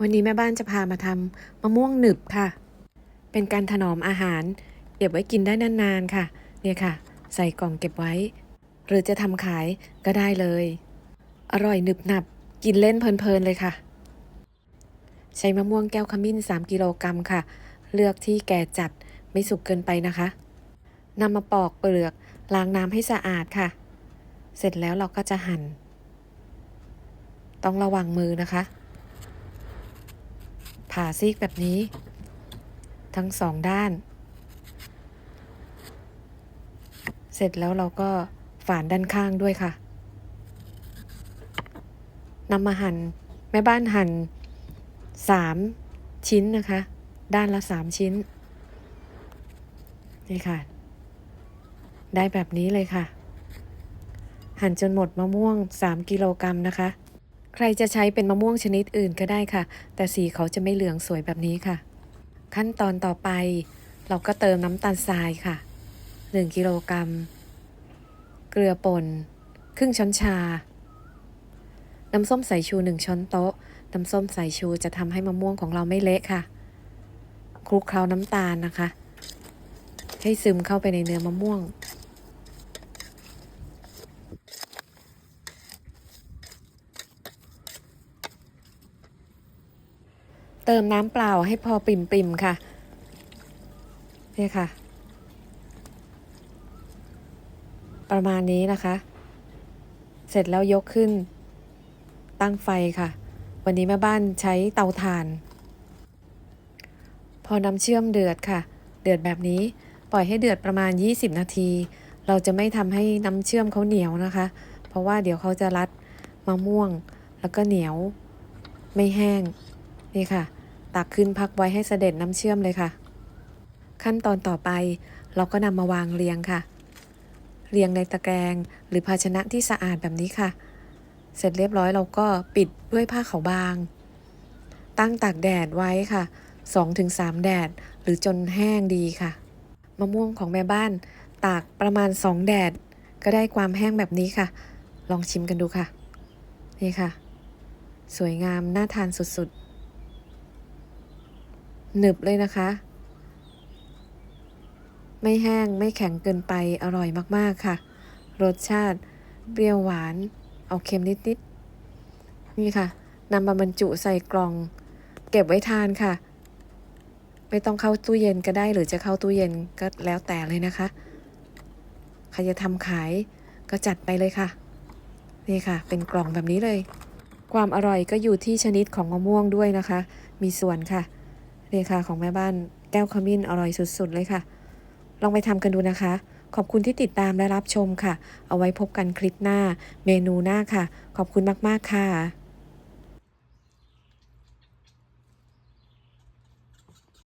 วันนี้แม่บ้านจะพามาทำมะม่วงหนึบค่ะ เป็นการถนอมอาหาร เก็บไว้กินได้นานๆค่ะ เนี่ยค่ะ ใส่กล่องเก็บไว้ หรือจะทำขายก็ได้เลย อร่อยหนึบหนับ กินเล่นเพลินๆเลยค่ะ ใช้มะม่วงแก้วขมิ้น 3 กิโลกรัมค่ะ เลือกที่แก่จัดไม่สุกเกินไปนะคะนำมาปอกเปลือกล้างน้ำให้สะอาดค่ะ เสร็จแล้วเราก็จะหั่น ต้องระวังมือนะคะ ผ่าซีกแบบนี้ ทั้งสองด้าน เสร็จแล้วเราก็ฝานด้านข้างด้วยค่ะนำมาหั่นแม่บ้านหั่นสามชิ้นนะคะ ด้านละสามชิ้น นี่ค่ะ ได้แบบนี้เลยค่ะ หั่นจนหมดมะม่วง3กิโลกรัมนะคะ ใครจะใช้เป็นมะม่วงชนิดอื่นก็ได้ค่ะ แต่สีเขาจะไม่เหลืองสวยแบบนี้ค่ะ ขั้นตอนต่อไป เราก็เติมน้ำตาลทรายค่ะ 1กิโลกรัม เกลือป่น ครึ่งช้อนชา น้ำส้มสายชู 1 ช้อนโต๊ะ น้ำส้มสายชูจะทำให้มะม่วงของเราไม่เละค่ะ คลุกเคล้าน้ำตาลนะคะ ให้ซึมเข้าไปในเนื้อมะม่วง เติมน้ำเปล่าให้พอปิ่มๆค่ะเนี่ยค่ะ ประมาณนี้นะคะ เสร็จแล้วยกขึ้น ตั้งไฟค่ะ วันนี้แม่บ้านใช้เตาถ่าน พอน้ำเชื่อมเดือดค่ะ เดือดแบบนี้ปล่อยให้เดือดประมาณ 20 นาที เราจะไม่ทำให้น้ำเชื่อมเขาเหนียวนะคะ เพราะว่าเดี๋ยวเขาจะรัดมะม่วง แล้วก็เหนียว ไม่แห้ง นี่ค่ะ ตักขึ้นพักไว้ให้เสด็จน้ำเชื่อมเลยค่ะ ขั้นตอนต่อไปเราก็นำมาวางเรียงค่ะ เรียงในตะแกรงหรือภาชนะที่สะอาดแบบนี้ค่ะ เสร็จเรียบร้อยเราก็ปิดด้วยผ้าขาวบาง ตั้งตากแดดไว้ค่ะ 2-3 แดดหรือจนแห้งดีค่ะ มะม่วงของแม่บ้านตากประมาณ 2 แดด ก็ได้ความแห้งแบบนี้ค่ะ ลองชิมกันดูค่ะ นี่ค่ะ สวยงามน่าทานสุดๆ หนึบเลยนะคะ ไม่แห้งไม่แข็งเกินไปอร่อยมากๆค่ะ รสชาติเปรี้ยวหวานเอาเค็มนิดๆ นี่ค่ะนำมาบรรจุใส่กล่อง เก็บไว้ทานค่ะ ไม่ต้องเข้าตู้เย็นก็ได้หรือจะเข้าตู้เย็นก็แล้วแต่เลยนะคะใครจะทำขายก็จัดไปเลยค่ะ นี่ค่ะ เป็นกล่องแบบนี้เลย ความอร่อยก็อยู่ที่ชนิดของมะม่วงด้วยนะคะ มีส่วนค่ะ นี่ค่ะของแม่บ้านแก้วขมิ้นอร่อยสุดๆ เลยค่ะ ลองไปทำกันดูนะคะ ขอบคุณที่ติดตามและรับชมค่ะ เอาไว้พบกันคลิปหน้า เมนูหน้าค่ะ ขอบคุณมากๆค่ะ